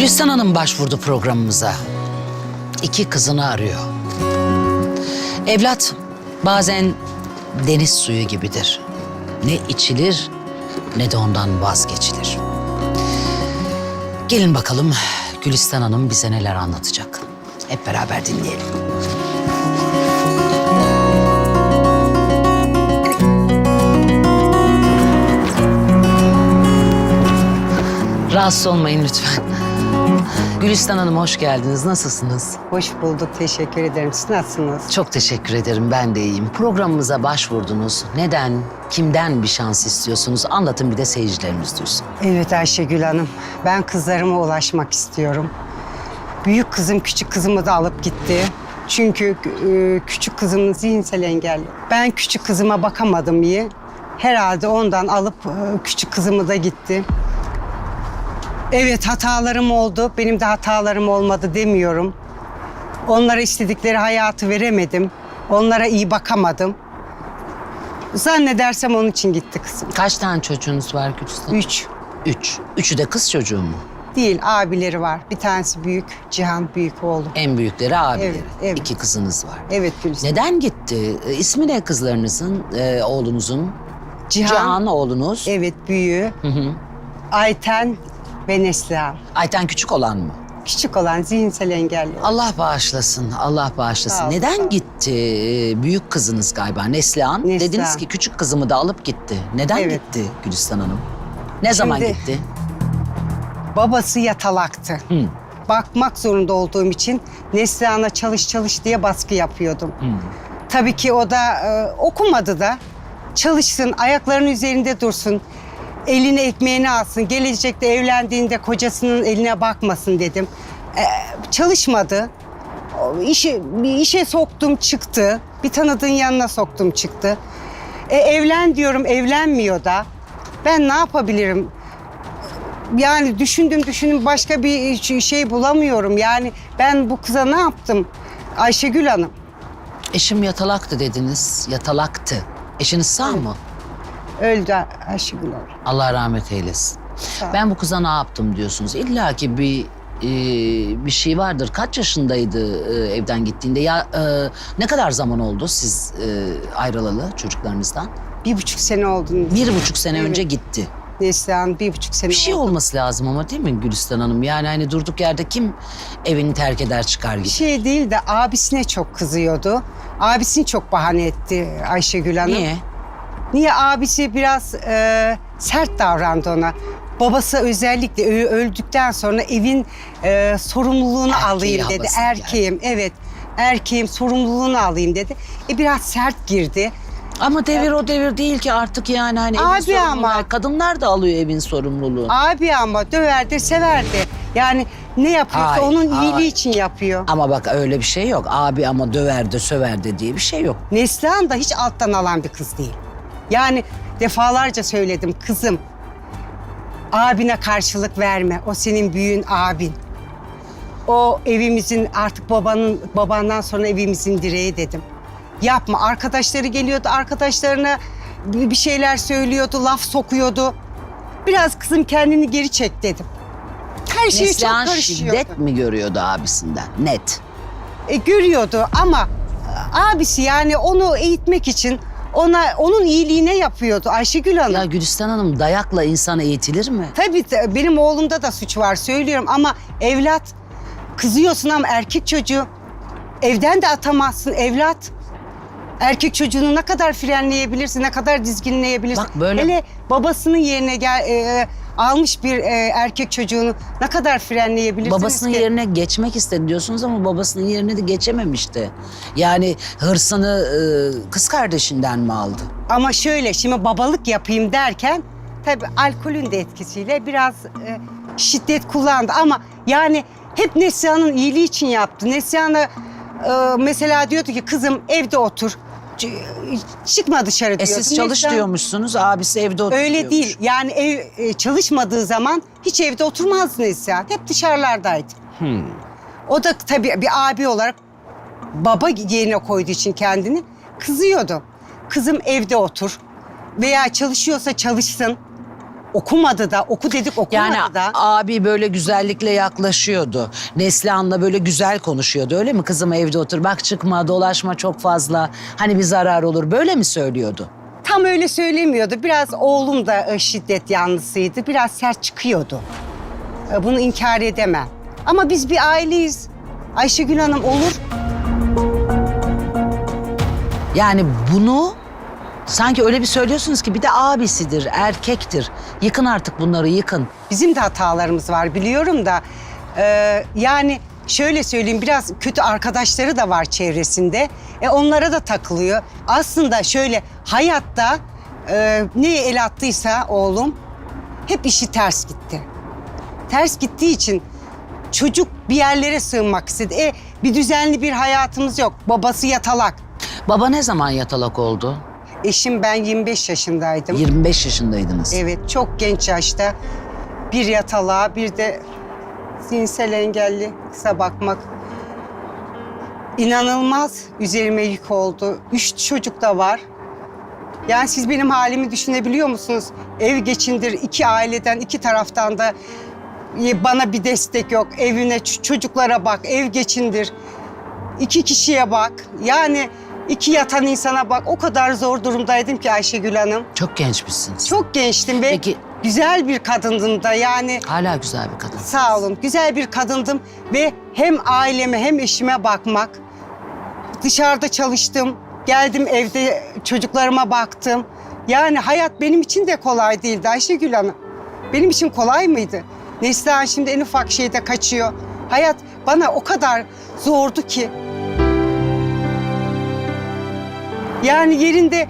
Gülistan Hanım başvurdu programımıza. İki kızını arıyor. Evlat bazen deniz suyu gibidir. Ne içilir ne de ondan vazgeçilir. Gelin bakalım Gülistan Hanım bize neler anlatacak. Hep beraber dinleyelim. Rahatsız olmayın lütfen. Gülistan Hanım hoş geldiniz. Nasılsınız? Hoş bulduk, teşekkür ederim. Siz nasılsınız? Çok teşekkür ederim. Ben de iyiyim. Programımıza başvurdunuz. Neden, kimden bir şans istiyorsunuz? Anlatın bir de seyircilerimiz duysun. Evet Ayşegül Hanım, ben kızlarıma ulaşmak istiyorum. Büyük kızım küçük kızımı da alıp gitti. Çünkü e, küçük kızımın zihinsel engelli. Ben küçük kızıma bakamadım iyi. Herhalde ondan alıp e, küçük kızımı da gitti. Evet hatalarım oldu. Benim de hatalarım olmadı demiyorum. Onlara istedikleri hayatı veremedim. Onlara iyi bakamadım. Zannedersem onun için gitti kızım. Kaç tane çocuğunuz var Gülistan? Üç. Üç. Üçü de kız çocuğu mu? Değil, abileri var. Bir tanesi büyük, Cihan büyük oğlum. En büyükleri abileri. Evet, evet. İki kızınız var. Evet Gülistan. Neden gitti? E, İsmi ne kızlarınızın, e, oğlunuzun? Cihan, Cihan oğlunuz. evet büyüğü. Hı hı. Ayten ve Neslihan. Ayten küçük olan mı? Küçük olan zihinsel engelli. Allah bağışlasın, Allah bağışlasın. Sağ ol, sağ Neden ol. gitti? Ee, Büyük kızınız galiba Neslihan. Neslihan. Dediniz ki küçük kızımı da alıp gitti. Neden Evet. gitti Gülistan Hanım? Ne zaman Şimdi- gitti? Babası yatalaktı. Hı. Bakmak zorunda olduğum için Neslihan'a çalış çalış diye baskı yapıyordum. Tabii ki o da e, okumadı da. Çalışsın, ayaklarının üzerinde dursun. Eline ekmeğini alsın. Gelecekte evlendiğinde kocasının eline bakmasın dedim. E, çalışmadı. İşe, bir işe soktum çıktı. Bir tanıdığın yanına soktum çıktı. E, evlen diyorum evlenmiyor da. Ben ne yapabilirim? Yani düşündüm düşündüm başka bir şey bulamıyorum. Yani ben bu kıza ne yaptım? Ayşegül Hanım. Eşim yatalaktı dediniz. Yatalaktı. Eşiniz sağ mı? Öldü Ayşegül Hanım. Allah rahmet eylesin. Sağ. Ben bu kıza ne yaptım diyorsunuz. İlla ki bir e, bir şey vardır. Kaç yaşındaydı e, evden gittiğinde? Ya e, ne kadar zaman oldu siz e, ayrılalı çocuklarınızdan? Bir buçuk sene oldu. Bir buçuk sene Evet. önce gitti. Neslihan bir buçuk sene Bir şey oldu. olması lazım ama değil mi Gülistan Hanım? Yani hani durduk yerde kim evini terk eder çıkar Bir gider? şey değil de abisine çok kızıyordu. Abisini çok bahane etti Ayşegül Hanım. Niye? Niye abisi biraz e, sert davrandı ona. Babası özellikle ö- öldükten sonra evin e, sorumluluğunu Erkeği alayım dedi. havası Erkeğim evet erkeğim sorumluluğunu alayım dedi. E biraz sert girdi. Ama devir o devir değil ki artık yani hani evin Abi sorumluluğu- ama- Kadınlar da alıyor evin sorumluluğunu. Abi ama döverdi severdi. Yani ne yapıyorsa Ay, onun ay. iyiliği için yapıyor. Ama bak öyle bir şey yok. Abi ama döver de söver de diye bir şey yok. Neslihan da hiç alttan alan bir kız değil. Yani defalarca söyledim kızım. Abine karşılık verme. O senin büyüğün abin. O evimizin artık babanın babandan sonra evimizin direği dedim. Yapma. Arkadaşları geliyordu. Arkadaşlarına bir şeyler söylüyordu, laf sokuyordu. Biraz kızım kendini geri çek dedim. Her şeye Neslihan çok karışıyordu. şiddet mi görüyordu abisinden? Net. E, görüyordu ama e, abisi yani onu eğitmek için ona onun iyiliğine yapıyordu Ayşegül Hanım. Ya Gülistan Hanım dayakla insan eğitilir mi? Tabii de, benim oğlumda da suç var söylüyorum ama evlat kızıyorsun ama erkek çocuğu evden de atamazsın evlat. Erkek çocuğunu ne kadar frenleyebilirsin, ne kadar dizginleyebilirsin. Bak böyle- Hele babasının yerine gel, e, almış bir e, erkek çocuğunu ne kadar frenleyebilirsiniz Babasının ki? yerine geçmek istedi diyorsunuz ama babasının yerine de geçememişti. Yani hırsını e, kız kardeşinden mi aldı? Ama şöyle şimdi babalık yapayım derken tabii alkolün de etkisiyle biraz e, şiddet kullandı ama yani hep Neslihan'ın iyiliği için yaptı. Neslihan'a e, mesela diyordu ki kızım evde otur. Çıkma dışarı E diyordu. siz çalış Neslihan- diyormuşsunuz, abisi evde oturuyor. Öyle değil. Yani ev e, çalışmadığı zaman hiç evde oturmazdı Neslihan. Hep dışarılardaydı. Hmm. O da tabii bir abi olarak baba yerine koyduğu için kendini kızıyordu. Kızım evde otur veya çalışıyorsa çalışsın. Okumadı da oku dedik okumadı Yani da. abi böyle güzellikle yaklaşıyordu. Neslihan'la böyle güzel konuşuyordu öyle mi? Kızım evde otur bak çıkma dolaşma çok fazla. Hani bir zarar olur böyle mi söylüyordu? Tam öyle söylemiyordu. Biraz oğlum da e, şiddet yanlısıydı. Biraz sert çıkıyordu. E, Bunu inkar edemem. Ama biz bir aileyiz. Ayşegül Hanım olur. Yani bunu sanki öyle bir söylüyorsunuz ki bir de abisidir, erkektir. Yıkın artık bunları yıkın. Bizim de hatalarımız var biliyorum da. e, yani şöyle söyleyeyim biraz kötü arkadaşları da var çevresinde. E onlara da takılıyor. Aslında şöyle hayatta e, neye el attıysa oğlum hep işi ters gitti. Ters gittiği için çocuk bir yerlere sığınmak istedi. E bir düzenli bir hayatımız yok. Babası yatalak. Baba ne zaman yatalak oldu? Eşim ben 25 yaşındaydım. 25 yaşındaydınız. Evet, çok genç yaşta bir yatalağa bir de zihinsel engelli kısa bakmak. İnanılmaz üzerime yük oldu. Üç çocuk da var. Yani siz benim halimi düşünebiliyor musunuz? Ev geçindir, iki aileden, iki taraftan da bana bir destek yok. Evine, çocuklara bak, ev geçindir. İki kişiye bak. Yani iki yatan insana bak. O kadar zor durumdaydım ki Ayşegül Hanım. Çok gençmişsiniz. Çok gençtim ve Peki güzel bir kadındım da yani hala güzel bir kadın. sağ olun güzel bir kadındım ve hem aileme hem eşime bakmak dışarıda çalıştım geldim evde çocuklarıma baktım yani hayat benim için de kolay değildi Ayşegül Hanım benim için kolay mıydı Neslihan şimdi en ufak şeyde kaçıyor hayat bana o kadar zordu ki Yani yerinde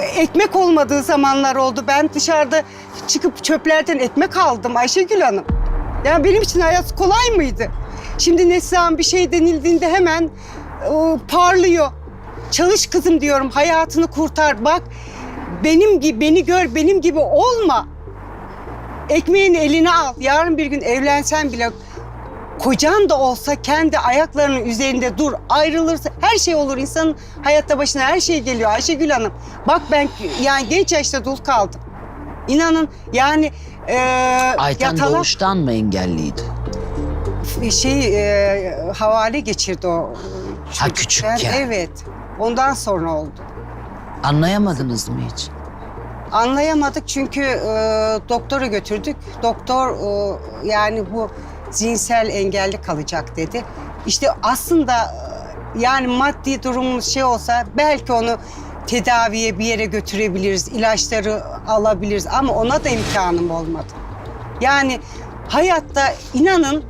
e, ekmek olmadığı zamanlar oldu. Ben dışarıda çıkıp çöplerden ekmek aldım Ayşegül Hanım. Yani benim için hayat kolay mıydı? Şimdi Neslihan bir şey denildiğinde hemen e, parlıyor. Çalış kızım diyorum, hayatını kurtar. Bak benim gibi, beni gör, benim gibi olma. Ekmeğin eline al. Yarın bir gün evlensen bile kocan da olsa kendi ayaklarının üzerinde dur. Ayrılırsa her şey olur. İnsanın hayatta başına her şey geliyor Ayşegül Hanım. Bak ben yani genç yaşta dul kaldım. İnanın yani e, Ayten yatalak doğuştan mı engelliydi? şey e, havale geçirdi o. Ha, çocuk. küçükken. Evet. Ondan sonra oldu. Anlayamadınız mı hiç? Anlayamadık çünkü e, doktora götürdük. Doktor e, yani bu zihinsel engelli kalacak dedi. İşte aslında e, yani maddi durumumuz şey olsa belki onu tedaviye bir yere götürebiliriz, ilaçları alabiliriz ama ona da imkanım olmadı. Yani hayatta inanın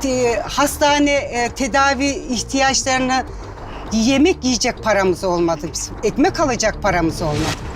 te- hastane e, tedavi ihtiyaçlarını yemek yiyecek paramız olmadı bizim. Ekmek alacak paramız olmadı.